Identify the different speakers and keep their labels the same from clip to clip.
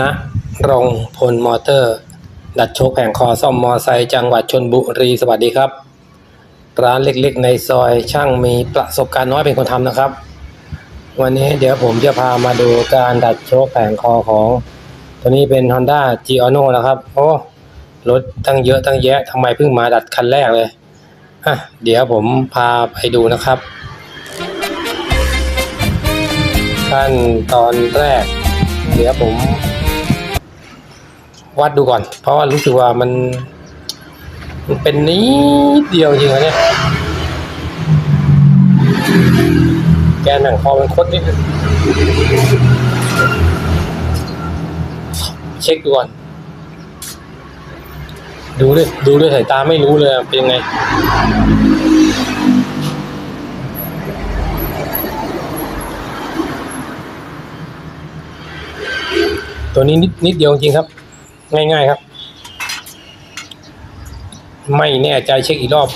Speaker 1: ณรงพลมอเตอร์ ดัดโชคแผงคอซ่อมมอไซค์จังหวัดชนบุรีสวัสดีครับ ร้านเล็กๆ ในซอยช่างมีประสบการณ์น้อยเป็นคนทำนะครับ วันนี้เดี๋ยวผมจะพามาดูการดัดโชคแผงคอของ ตัวนี้เป็น Honda g i o n o นะครับ โอ้รถตั้งเยอะตั้งแยะทำไมเพิ่งมาดัดคันแรกเลยอะเดี๋ยวผมพาไปดูนะครับ ขั้นตอนแรก เดี๋ยวผม วัดดูก่อน เพราะว่ารู้สึกว่ามัน มันเป็นนิดเดียวจริงๆนะเนี่ยแกนหนังคอมันคดนิดนึงเช็คดูก่อน ดูด้วยดูด้วยสายตาไม่รู้เลยเป็นยังไง ตัวนี้นิดนิดเดียวจริงครับ ง่าย ๆครับ ไม่แน่ใจเช็คอีกรอบ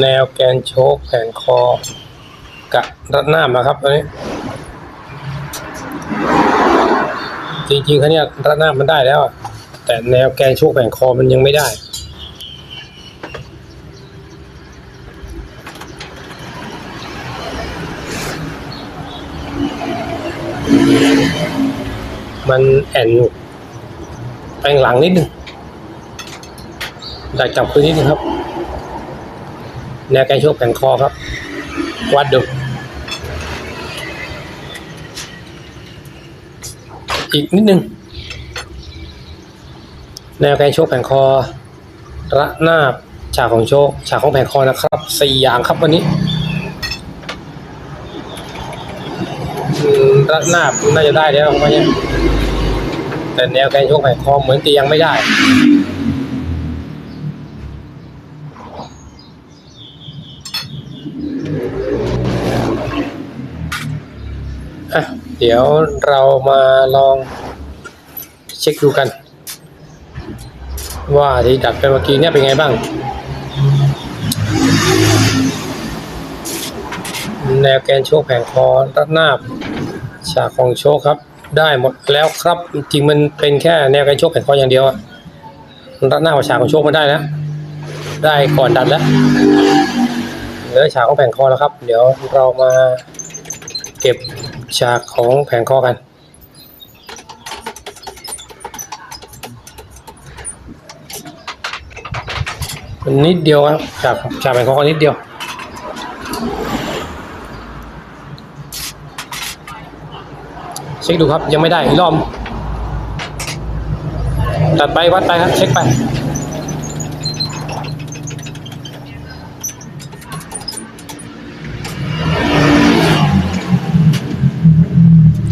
Speaker 1: แนวแกนโชคแผงคอกับรัดหน้ามาครับตัวนี้ จริงๆเขาเนี่ยรัดหน้ามันได้แล้ว แต่แนวแกนโชคแผงคอมันยังไม่ได้ มันแอนอยู่แปลงหลังนิดนึงได้จับคืนนิดนึงครับ แนวแกนโชคแผงคอครับ วัดดู อีกนิดนึง แนวแกนโชคแผงคอ ระนาบฉากของโชคฉากของแผงคอนะครับสี่อย่างครับวันนี้ระนาบน่าจะได้แล้วของมันเนี่ย แต่แนวแกนโชคแผงคอเหมือนจะยังไม่ได้อะเดี๋ยวเรามาลองเช็คดูกัน ว่าที่ดัดไปเมื่อกี้เนี่ยเป็นไงบ้าง แนวแกนโชคแผงคอรัดหน้าฉากของโชคครับ ได้หมดแล้วครับจริงมันเป็นแค่แนวกนโชคแผงคออย่างเดียวรัดหน้ากับฉากของโชคมาได้แล้วได้ก่อนดัดแล้วเหลือฉากของแผงคอแล้วครับ เดี๋ยวเรามาเก็บฉากของแผงคอกันนิดเดียวครับฉากฉากแผงคอก็นิดเดียว เช็คดูครับยังไม่ได้อีกรอบตัดไปวัดไปครับ เช็คไป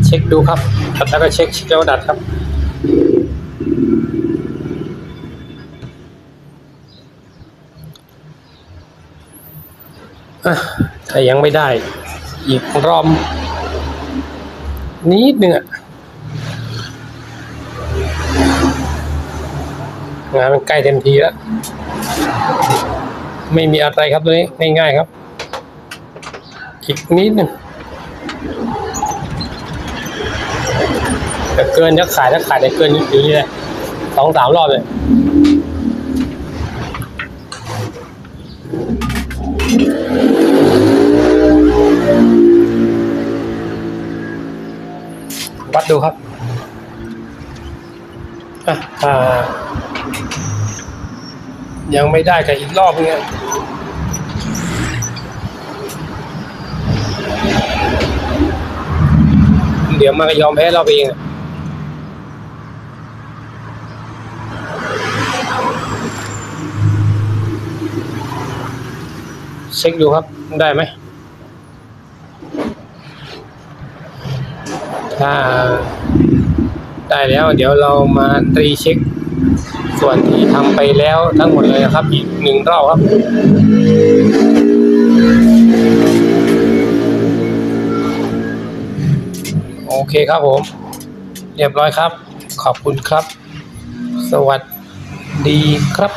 Speaker 1: เช็คดูครับตัดแล้วก็เช็คเช็คแล้วดัดครับอะถ้ายังไม่ได้ อีกรอบ นิดนึงอะงานมันใกล้เต็มทีแล้ว ไม่มีอะไรครับตัวนี้ง่ายๆครับ อีกนิดหนึ่งแต่เกินจะขายถ้าขายได้เกินอยู่นี่แหละสองสามรอบเลย วัดดูครับอ่ายังไม่ได้กับอีกรอบนึงอะเดี๋ยวมันก็ยอมแพ้เราเองเช็คดูครับ ได้ไหม ถ้าได้แล้วเดี๋ยวเรามาตรีเช็ค ส่วนที่ทำไปแล้วทั้งหมดเลยนะครับ อีกหนึ่งรอบครับโอเคครับผม เรียบร้อยครับ ขอบคุณครับ สวัสดีครับ